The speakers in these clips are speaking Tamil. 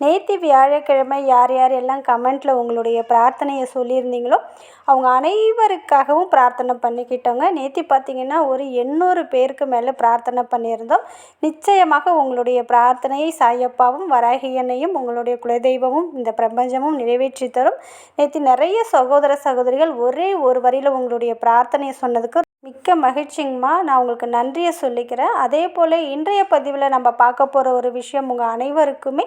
நேற்று வியாழக்கிழமை யார் யார் எல்லாம் கமெண்ட்டில் உங்களுடைய பிரார்த்தனையை சொல்லியிருந்தீங்களோ அவங்க அனைவருக்காகவும் பிரார்த்தனை பண்ணிக்கிட்டோங்க. நேற்று பார்த்தீங்கன்னா ஒரு எண்ணூறு பேருக்கு மேலே பிரார்த்தனை பண்ணியிருந்தோம். நிச்சயமாக உங்களுடைய பிரார்த்தனையை சாயப்பாவும் வராகியனையும் உங்களுடைய குலதெய்வமும் இந்த பிரபஞ்சமும் நிறைவேற்றி தரும். நேற்று நிறைய சகோதர சகோதரிகள் ஒரே ஒரு வரியில் உங்களுடைய பிரார்த்தனையை சொன்னதுக்கு மிக்க மகிழ்ச்சிங்கம்மா. நான் உங்களுக்கு நன்றியை சொல்லிக்கிறேன். அதே போல் இன்றைய பதிவில் நம்ம பார்க்க போகிற ஒரு விஷயம் உங்கள் அனைவருக்குமே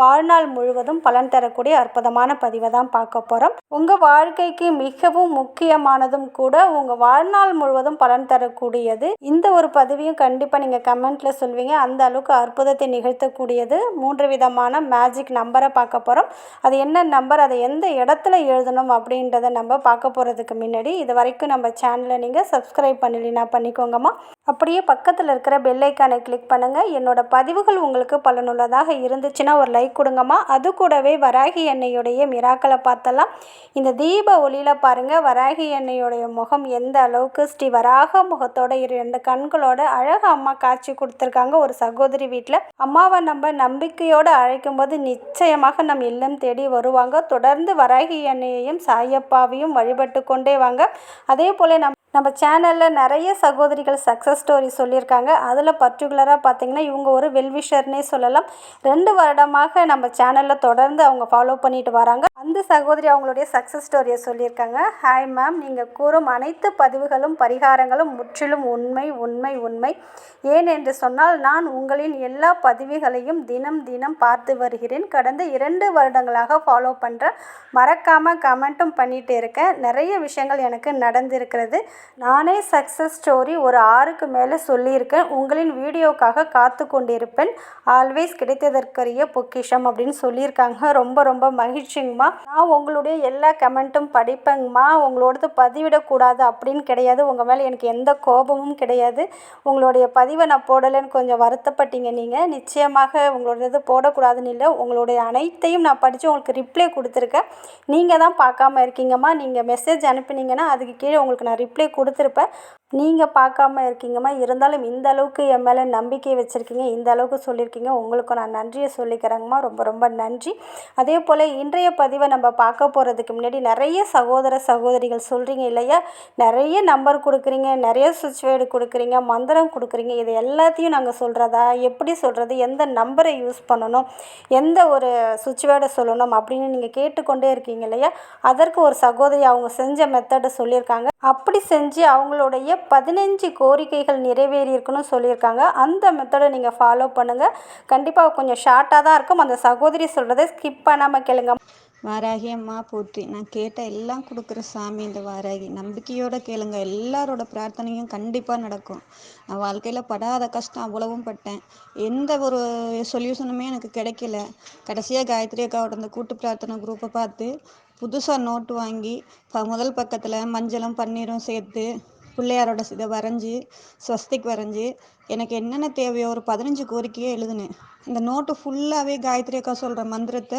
வாழ்நாள் முழுவதும் பலன் தரக்கூடிய அற்புதமான பதிவை தான் பார்க்க போகிறோம் உங்கள் வாழ்க்கைக்கு மிகவும் முக்கியமானதும் கூட உங்கள் வாழ்நாள் முழுவதும் பலன் தரக்கூடியது. இந்த ஒரு பதிவையும் கண்டிப்பாக நீங்கள் கமெண்ட்டில் சொல்வீங்க. அந்த அளவுக்கு அற்புதத்தை நிகழ்த்தக்கூடியது. மூன்று விதமான மேஜிக் நம்பரை பார்க்க போகிறோம் அது என்ன நம்பர் அதை எந்த இடத்துல எழுதணும் அப்படின்றத நம்ம பார்க்க போகிறதுக்கு முன்னாடி இது வரைக்கும் நம்ம சேனலை நீங்கள் சப்ஸ்கிரைப் பண்ணலைன்னா பண்ணிக்கோங்கம்மா. அப்படியே பக்கத்தில் இருக்கிற பெல்லைக்கானை கிளிக் பண்ணுங்கள் என்னோடய பதிவுகள் உங்களுக்கு பலனுள்ளதாக இருந்துச்சுன்னா ஒரு லைக் கொடுங்கம்மா. அது கூடவே வராகி எண்ணெயுடைய மிராக்களை பார்த்தலாம். இந்த தீப ஒளியில் பாருங்கள் வராகி எண்ணெயுடைய முகம் எந்த அளவுக்கு ஸ்ரீ வராக முகத்தோட இரண்டு கண்களோட அழகு அம்மா காட்சி கொடுத்துருக்காங்க. ஒரு சகோதரி வீட்டில் அம்மாவை நம்ம நம்பிக்கையோடு அழைக்கும் போது நிச்சயமாக நம் இல்லம் தேடி வருவாங்க. தொடர்ந்து வராகி எண்ணெயையும் சாயப்பாவையும் வழிபட்டு கொண்டே வாங்க. அதே போல் நம் நம்ம சேனலில் நிறைய சகோதரிகள் சக்ஸஸ் ஸ்டோரி சொல்லியிருக்காங்க. அதில் பர்டிகுலராக பார்த்திங்கன்னா இவங்க ஒரு வெல்விஷர்னே சொல்லலாம். ரெண்டு வருடமாக நம்ம சேனலில் தொடர்ந்து அவங்க ஃபாலோ பண்ணிட்டு வராங்க. அந்த சகோதரி அவங்களுடைய சக்ஸஸ் ஸ்டோரியை சொல்லியிருக்காங்க. ஹாய் மேம் நீங்கள் கூறும் அனைத்து பதிவுகளும் பரிகாரங்களும் முற்றிலும் உண்மை உண்மை உண்மை. ஏன் என்று சொன்னால் நான் உங்களின் எல்லா பதிவுகளையும் தினம் தினம் பார்த்து வருகிறேன். கடந்த இரண்டு வருடங்களாக ஃபாலோ பண்ணுறேன் மறக்காமல் கமெண்ட்டும் பண்ணிகிட்டு இருக்கேன். நிறைய விஷயங்கள் எனக்கு நடந்திருக்கிறது. நானே சக்ஸஸ் ஸ்டோரி ஒரு ஆறுக்கு மேலே சொல்லியிருக்கேன். உங்களின் வீடியோக்காக காத்து கொண்டிருப்பேன். ஆல்வேஸ் கிடைத்ததற்கரிய பொக்கிஷம் அப்படின்னு சொல்லியிருக்காங்க. ரொம்ப ரொம்ப மகிழ்ச்சிங்கம்மா. நான் உங்களுடைய எல்லா கமெண்ட்டும் படிப்பேங்கம்மா. உங்களோடது பதிவிடக்கூடாது அப்படின்னு கிடையாது. உங்கள் மேலே எனக்கு எந்த கோபமும் கிடையாது. உங்களுடைய பதிவை நான் போடலைன்னு கொஞ்சம் வருத்தப்பட்டீங்க நீங்கள் நிச்சயமாக உங்களோடது போடக்கூடாதுன்னு இல்லை. உங்களுடைய அனைத்தையும் நான் படித்து உங்களுக்கு ரிப்ளை கொடுத்துருக்கேன். நீங்கள் தான் பார்க்காம இருக்கீங்கம்மா. நீங்கள் மெசேஜ் அனுப்புனீங்கன்னா அதுக்கு கீழே உங்களுக்கு நான் ரிப்ளை கொடுத்துருப்பேன் நீங்கள் பார்க்காம இருக்கீங்கம்மா. இருந்தாலும் இந்த அளவுக்கு என் மேலே நம்பிக்கை வச்சுருக்கீங்க. இந்த அளவுக்கு சொல்லியிருக்கீங்க. உங்களுக்கும் நான் நன்றியை சொல்லிக்கிறேங்கம்மா. ரொம்ப ரொம்ப நன்றி. அதே போல் இன்றைய பதிவை நம்ம பார்க்க போகிறதுக்கு முன்னாடி நிறைய சகோதர சகோதரிகள் சொல்கிறீங்க இல்லையா? நிறைய நம்பர் கொடுக்குறீங்க. நிறைய சுவிட்ச் வேர்டு கொடுக்குறீங்க. மந்திரம் கொடுக்குறீங்க. இது எல்லாத்தையும் நாங்கள் சொல்கிறதா எப்படி சொல்கிறது எந்த நம்பரை யூஸ் பண்ணணும்? எந்த ஒரு சுவிட்ச் வேர்டை சொல்லணும்? அப்படின்னு நீங்கள் கேட்டுக்கொண்டே இருக்கீங்க இல்லையா? அதற்கு ஒரு சகோதரி அவங்க செஞ்ச மெத்தடை சொல்லியிருக்காங்க. அப்படி செஞ்சு அவங்களுடைய பதினஞ்சு கோரிக்கைகள் நிறைவேறியிருக்குன்னு சொல்லியிருக்காங்க. அந்த மெத்தடை நீங்கள் ஃபாலோ பண்ணுங்கள் கண்டிப்பாக கொஞ்சம் ஷார்ட்டாக தான் இருக்கும். அந்த சகோதரி சொல்கிறத ஸ்கிப் பண்ணாமல் கேளுங்க. வாராகி அம்மா போற்றி நான் கேட்ட எல்லாம் கொடுக்குற சாமி இந்த வாராகி. நம்பிக்கையோட கேளுங்க. எல்லாரோட பிரார்த்தனையும் கண்டிப்பாக நடக்கும். நான் வாழ்க்கையில் படாத கஷ்டம் அவ்வளவும் பட்டேன். எந்த ஒரு சொல்யூஷனுமே எனக்கு கிடைக்கல. கடைசியாக காயத்ரி அக்காவோட அந்த கூட்டு பிரார்த்தனை குரூப்பை பார்த்து புதுசாக நோட்டு வாங்கி ப முதல் பக்கத்தில் மஞ்சளும் பன்னீரும் சேர்த்து பிள்ளையாரோட இதை வரைஞ்சி ஸ்வஸ்திக் வரைஞ்சி எனக்கு என்னென்ன தேவையோ ஒரு பதினஞ்சு கோரிக்கையே எழுதுனேன். இந்த நோட்டு ஃபுல்லாகவே காயத்ரி அக்கா சொல்கிற மந்திரத்தை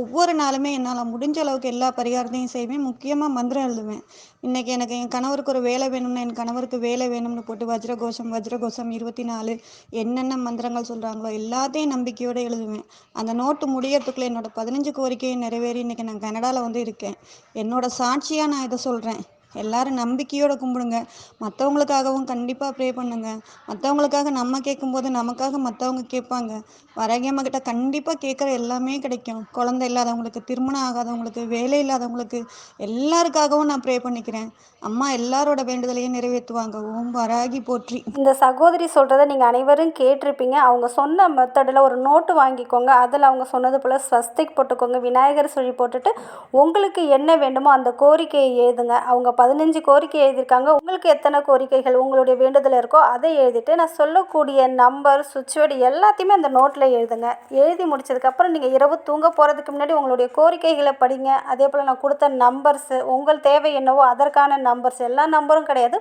ஒவ்வொரு நாளுமே என்னால் முடிஞ்ச அளவுக்கு எல்லா பரிகாரத்தையும் செய்வேன். முக்கியமாக மந்திரம் எழுதுவேன். இன்றைக்கி எனக்கு என் கணவருக்கு ஒரு வேலை வேணும்னா என் கணவருக்கு வேலை வேணும்னு போட்டு வஜ்ரகோஷம் வஜ்ரகோஷம் இருபத்தி நாலு என்னென்ன மந்திரங்கள் சொல்கிறாங்களோ எல்லாத்தையும் நம்பிக்கையோடு எழுதுவேன். அந்த நோட்டு முடியறதுக்குள்ளே என்னோட பதினஞ்சு கோரிக்கையை நிறைவேறி இன்றைக்கி நான் கனடாவில் வந்து இருக்கேன். என்னோட சாட்சியாக நான் இதை சொல்கிறேன் எல்லாரும் நம்பிக்கையோடு கும்பிடுங்க. மற்றவங்களுக்காகவும் கண்டிப்பாக ப்ரே பண்ணுங்க. மற்றவங்களுக்காக நம்ம கேட்கும்போது நமக்காக மற்றவங்க கேட்பாங்க. வரகேமக்கிட்ட கண்டிப்பாக கேட்குற எல்லாமே கிடைக்கும். குழந்தை இல்லாதவங்களுக்கு திருமணம் ஆகாதவங்களுக்கு வேலை இல்லாதவங்களுக்கு எல்லாருக்காகவும் நான் ப்ரே பண்ணிக்கிறேன். அம்மா எல்லாரோட வேண்டுதலையும் நிறைவேற்றுவாங்க. ஓம் வராகி போற்றி. இந்த சகோதரி சொல்கிறத நீங்கள் அனைவரும் கேட்டிருப்பீங்க. அவங்க சொன்ன மெத்தடில் ஒரு நோட்டு வாங்கிக்கோங்க. அதில் அவங்க சொன்னது போல் ஸ்வஸ்திக் போட்டுக்கோங்க. விநாயகர் சொல்லி போட்டுட்டு உங்களுக்கு என்ன வேண்டுமோ அந்த கோரிக்கையை எழுதுங்க அவங்க பதினஞ்சு கோரிக்கை எழுதியிருக்காங்க. உங்களுக்கு எத்தனை கோரிக்கைகள் உங்களுடைய வேண்டுதல் இருக்கோ அதை எழுதிட்டு நான் சொல்லக்கூடிய நம்பர் சுவிட்ச்வேர்டு எல்லாத்தையுமே அந்த நோட்டில் எழுதுங்க. எழுதி முடிச்சதுக்கப்புறம் நீங்கள் இரவு தூங்க போகிறதுக்கு முன்னாடி உங்களுடைய கோரிக்கைகளை படிங்க. அதே போல் நான் கொடுத்த நம்பர்ஸு உங்கள் தேவை என்னவோ அதற்கான நம்பர்ஸ் எல்லா நம்பரும் கிடையாது.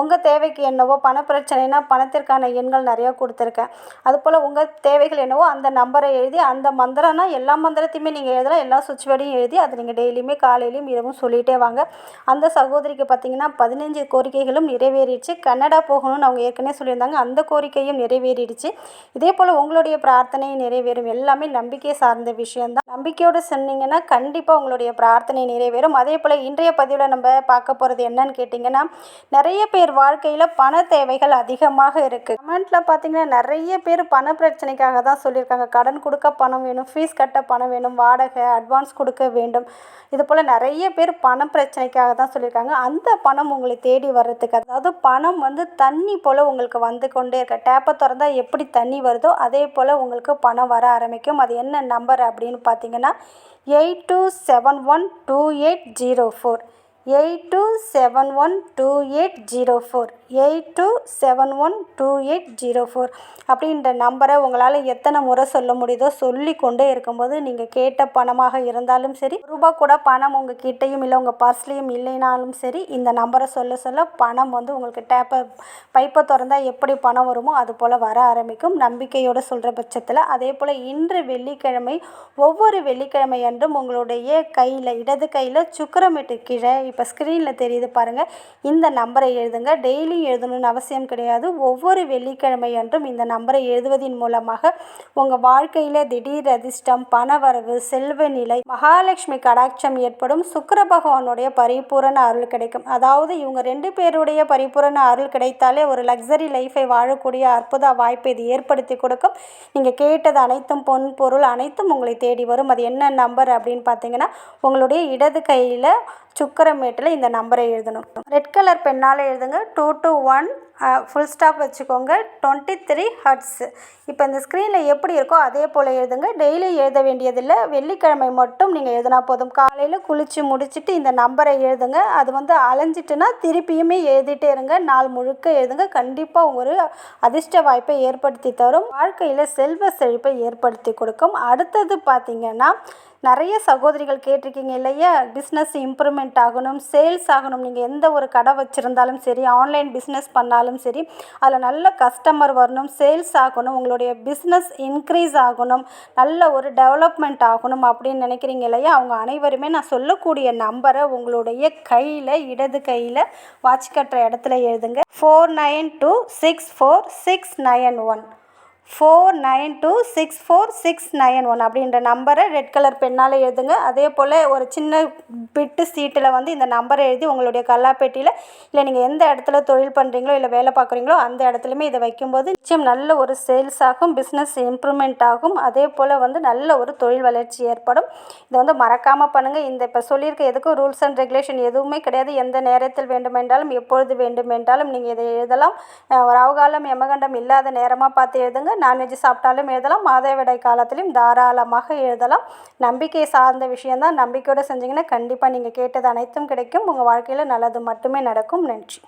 உங்கள் தேவைக்கு என்னவோ பண பிரச்சனைனா பணத்திற்கான எண்கள் நிறையா கொடுத்துருக்கேன். அதுபோல் உங்கள் தேவைகள் என்னவோ அந்த நம்பரை எழுதி அந்த மந்திரம்னா எல்லா மந்திரத்தையுமே நீங்கள் எழுதலாம். எல்லா சுவிட்ச்வேர்டையும் எழுதி அதை நீங்கள் டெய்லியுமே காலையிலையும் இரவும் சொல்லிகிட்டே வாங்க. அந்த சகோ சகோதரிக்கு பார்த்தீங்கன்னா பதினஞ்சு கோரிக்கைகளும் நிறைவேறிடுச்சு. கன்னடா போகணும்னு அவங்க ஏற்கனவே சொல்லியிருந்தாங்க. அந்த கோரிக்கையும் நிறைவேறிடுச்சு. இதே போல் உங்களுடைய பிரார்த்தனை நிறைவேறும். எல்லாமே நம்பிக்கை சார்ந்த விஷயம்தான். நம்பிக்கையோடு சொன்னீங்கன்னா கண்டிப்பாக உங்களுடைய பிரார்த்தனை நிறைவேறும். அதே போல் இன்றைய பதிவில் நம்ம பார்க்க போகிறது என்னன்னு கேட்டிங்கன்னா நிறைய பேர் வாழ்க்கையில் பண தேவைகள் அதிகமாக இருக்குது கமெண்ட்டில் பார்த்தீங்கன்னா நிறைய பேர் பண பிரச்சனைக்காக தான் சொல்லியிருக்காங்க. கடன் கொடுக்க பணம் வேணும் ஃபீஸ் கட்ட பணம் வேணும் வாடகை அட்வான்ஸ் கொடுக்க வேண்டும். இது போல் நிறைய பேர் பண பிரச்சனைக்காக தான் சொல்லியிருக்காங்க. அந்த பணம் உங்களை தேடி வர்றதுக்கு அதாவது பணம் வந்து தண்ணி போல் உங்களுக்கு வந்து கொண்டே இருக்க. டேப்பை திறந்தா எப்படி தண்ணி வருதோ அதே போல் உங்களுக்கு பணம் வர ஆரம்பிக்கும். அது என்ன நம்பர் அப்படின்னு பார்த்து பார்த்தீங்கன்னா eight two seven one two eight zero four. Eight two seven one two eight zero four. Eight two seven one two eight zero four அப்படின்ற நம்பரை உங்களால் எத்தனை முறை சொல்ல முடியுதோ சொல்லி கொண்டே இருக்கும்போது நீங்கள் கேட்ட பணமாக இருந்தாலும் சரி ரூபா கூட பணம் உங்கள் கிட்டேயும் இல்லை உங்கள் பர்ஸ்லேயும் இல்லைனாலும் சரி இந்த நம்பரை சொல்ல சொல்ல பணம் வந்து உங்களுக்கு டேப்பை பைப்பை திறந்தால் எப்படி பணம் வருமோ அது போல் வர ஆரம்பிக்கும். நம்பிக்கையோடு சொல்கிற பட்சத்தில் அதே போல் இன்று வெள்ளிக்கிழமை ஒவ்வொரு வெள்ளிக்கிழமை அன்றும் உங்களுடைய கையில் இடது கையில் சுக்கரமேட்டு கீழே இப்போ ஸ்க்ரீனில் தெரியுது பாருங்கள் இந்த நம்பரை எழுதுங்க. டெய்லி எழுதணும்னு அவசியம் கிடையாது. ஒவ்வொரு வெள்ளிக்கிழமை அன்றும் இந்த நம்பரை எழுதுவதன் மூலமாக உங்கள் வாழ்க்கையில் திடீர் அதிர்ஷ்டம் பணவரவு செல்வ நிலை மகாலட்சுமி கடாட்சம் ஏற்படும். சுக்கர பகவானுடைய பரிபூரண அருள் கிடைக்கும். அதாவது இவங்க ரெண்டு பேருடைய பரிபூரண அருள் கிடைத்தாலே ஒரு லக்ஸரி லைஃபை வாழக்கூடிய அற்புத வாய்ப்பை இது ஏற்படுத்தி கொடுக்கும். நீங்கள் கேட்டது அனைத்தும் பொன் பொருள் அனைத்தும் உங்களை தேடி வரும். அது என்ன நம்பர் அப்படின்னு பார்த்தீங்கன்னா உங்களுடைய இடது கையில் சுக்கரமேட்டில் இந்த நம்பரை எழுதணும். ரெட் கலர் பெண்ணால் எழுதுங்க. Two two one full stop வச்சுக்கோங்க. டுவெண்ட்டி த்ரீ ஹட்ஸு இப்போ இந்த ஸ்க்ரீனில் எப்படி இருக்கோ அதே போல் எழுதுங்க. டெய்லி எழுத வேண்டியதில்லை. வெள்ளிக்கிழமை மட்டும் நீங்கள் எழுதினா போதும். காலையில் குளித்து முடிச்சுட்டு இந்த நம்பரை எழுதுங்க. அது வந்து அலைஞ்சிட்டுனா திருப்பியுமே எழுதிட்டே இருங்க. நாள் முழுக்க எழுதுங்க. கண்டிப்பாக ஒரு அதிர்ஷ்ட வாய்ப்பை ஏற்படுத்தி தரும். வாழ்க்கையில் செல்வ செழிப்பை ஏற்படுத்தி கொடுக்கும். அடுத்தது பார்த்திங்கன்னா நிறைய சகோதரிகள் கேட்டிருக்கீங்க இல்லையா? பிஸ்னஸ் இம்ப்ரூவ்மெண்ட் ஆகணும் சேல்ஸ் ஆகணும் நீங்கள் எந்த ஒரு கடை வச்சுருந்தாலும் சரி ஆன்லைன் பிஸ்னஸ் பண்ணாலும் சரி அதில் நல்ல கஸ்டமர் வரணும் சேல்ஸ் ஆகணும் உங்களுடைய பிஸ்னஸ் இன்க்ரீஸ் ஆகணும் நல்ல ஒரு டெவலப்மெண்ட் ஆகணும் அப்படின்னு நினைக்கிறீங்க இல்லையா? அவங்க அனைவருமே நான் சொல்லக்கூடிய நம்பரை உங்களுடைய கையில் இடது கையில் வாட்ச் கட்டுற இடத்துல எழுதுங்க. Four nine two six four six nine one four nine two six four six nine one அப்படின்ற நம்பரை ரெட் கலர் பெண்ணால் எழுதுங்க. அதே போல் ஒரு சின்ன பிட்டு சீட்டில் வந்து இந்த நம்பரை எழுதி உங்களுடைய கல்லாப்பேட்டியில் இல்லை நீங்கள் எந்த இடத்துல தொழில் பண்ணுறீங்களோ இல்லை வேலை பார்க்குறீங்களோ அந்த இடத்துலையுமே இதை வைக்கும்போது நிச்சயம் நல்ல ஒரு சேல்ஸ் ஆகும் பிஸ்னஸ் இம்ப்ரூவ்மெண்ட் ஆகும். அதே போல் வந்து நல்ல ஒரு தொழில் வளர்ச்சி ஏற்படும். இதை வந்து மறக்காமல் பண்ணுங்கள் இந்த இப்போ சொல்லியிருக்க எதுக்கும் ரூல்ஸ் அண்ட் ரெகுலேஷன் எதுவுமே கிடையாது. எந்த நேரத்தில் வேண்டுமென்றாலும் எப்பொழுது வேண்டுமென்றாலும் நீங்கள் இதை எழுதலாம். ஒரு ராவுகாலம் எமகண்டம் இல்லாத நேரமாக பார்த்து எழுதுங்க. நான்வெஜ் சாப்பிட்டாலும் எழுதலாம். மாதவிடாய் காலத்திலையும் தாராளமாக எழுதலாம். நம்பிக்கை சார்ந்த விஷயந்தான் நம்பிக்கையோடு செஞ்சீங்கன்னா கண்டிப்பாக நீங்கள் கேட்டது அனைத்தும் கிடைக்கும். உங்கள் வாழ்க்கையில் நல்லது மட்டுமே நடக்கும். நன்றி.